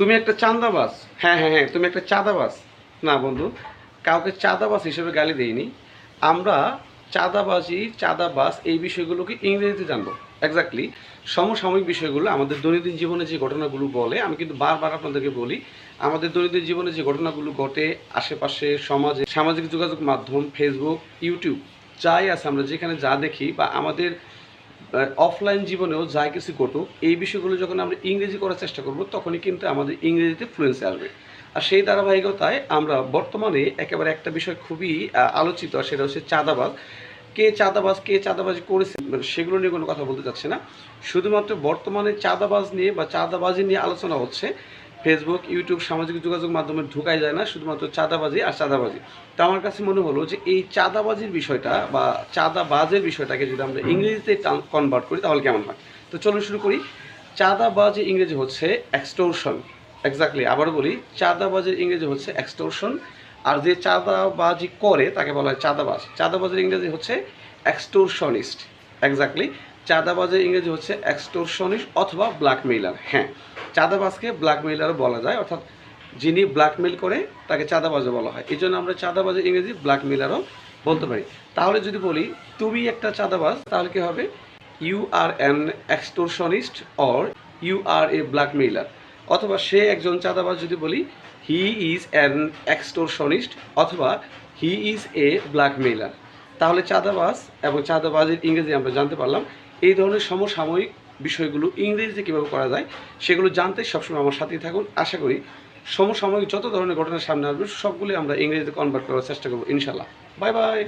তুমি একটা চাঁদাবাজ। হ্যাঁ হ্যাঁ হ্যাঁ তুমি একটা চাঁদাবাস না বন্ধু, কাউকে চাঁদাবাস হিসেবে গালি দেইনি। আমরা চাঁদাবাজি চাঁদাবাস এই বিষয়গুলোকে ইংরেজিতে জানব। এক্স্যাক্টলি সমসাময়িক বিষয়গুলো, আমাদের দৈনন্দিন জীবনে যে ঘটনাগুলো বলে, আমি কিন্তু বারবার আপনাদেরকে বলি, আমাদের দৈনন্দিন জীবনে যে ঘটনাগুলো ঘটে, আশেপাশে সমাজে, সামাজিক যোগাযোগ মাধ্যম ফেসবুক ইউটিউব যাই আছে আমরা যেখানে যা দেখি বা আমাদের অফলাইন জীবনেও যা কিছু ঘটুক, এই বিষয়গুলো যখন আমরা ইংরেজি করার চেষ্টা করব, তখনই কিন্তু আমাদের ইংরেজিতে ফ্লুয়েন্সি আসবে। আর সেই ধারাবাহিকতায় আমরা বর্তমানে একেবারে একটা বিষয় খুবই আলোচিত সেটা হচ্ছে চাঁদাবাজ। কে চাঁদাবাজ, কে চাঁদাবাজি করেছে মানে সেগুলো নিয়ে কোনো কথা বলতে চাচ্ছি না। শুধুমাত্র বর্তমানে চাঁদাবাজ নিয়ে বা চাঁদাবাজি নিয়ে আলোচনা হচ্ছে ফেসবুক ইউটিউব সামাজিক যোগাযোগ মাধ্যমে ঢুকাই যায় না শুধুমাত্র চাঁদাবাজি আর চাঁদাবাজি। তো আমার কাছে মনে হলো যে এই চাঁদাবাজির বিষয়টা বা চাঁদাবাজের বিষয়টাকে যদি আমরা ইংরেজিতে কনভার্ট করি তাহলে কেমন হয়? তো চলুন শুরু করি। চাঁদাবাজি ইংরেজি হচ্ছে এক্সটোরশন এক্স্যাক্টলি আবারও বলি চাঁদাবাজের ইংরেজি হচ্ছে এক্সটোরশন আর যে চাঁদাবাজি করে তাকে বলা হয় চাঁদাবাজ। চাঁদাবাজের ইংরেজি হচ্ছে এক্সটোরশনিস্ট এক্স্যাক্টলি চাঁদাবাজের ইংরেজি হচ্ছে এক্সটোরশনিস্ট অথবা ব্ল্যাকমেইলার হ্যাঁ চাঁদাবাজকে ব্ল্যাকমেইলারও বলা যায়। অর্থাৎ যিনি ব্ল্যাকমেইল করে, তাকে চাঁদাবাজও বলা হয়। এই জন্য আমরা চাঁদাবাজের ইংরেজি ব্ল্যাকমেইলারও বলতে পারি। তাহলে যদি বলি, তুমি একটা চাঁদাবাজ, তাহলে কী হবে? You are an extortionist or you are a blackmailer অথবা সে একজন চাঁদাবাজ যদি বলি হি ইজ অ্যান এক্সটোরশনিস্ট অথবা হি ইজ এ ব্ল্যাকমেইলার তাহলে চাঁদাবাজ এবং চাঁদাবাজের ইংরেজি আমরা জানতে পারলাম। এই ধরনের সমসাময়িক বিষয়গুলো ইংরেজিতে কীভাবে করা যায়, সেগুলো জানতে সবসময় আমার সাথেই থাকুন। আশা করি সমসাময়িক যত ধরনের ঘটনা সামনে আসবে সবগুলি আমরা ইংরেজিতে কনভার্ট করার চেষ্টা করব ইনশাল্লাহ বাই বাই।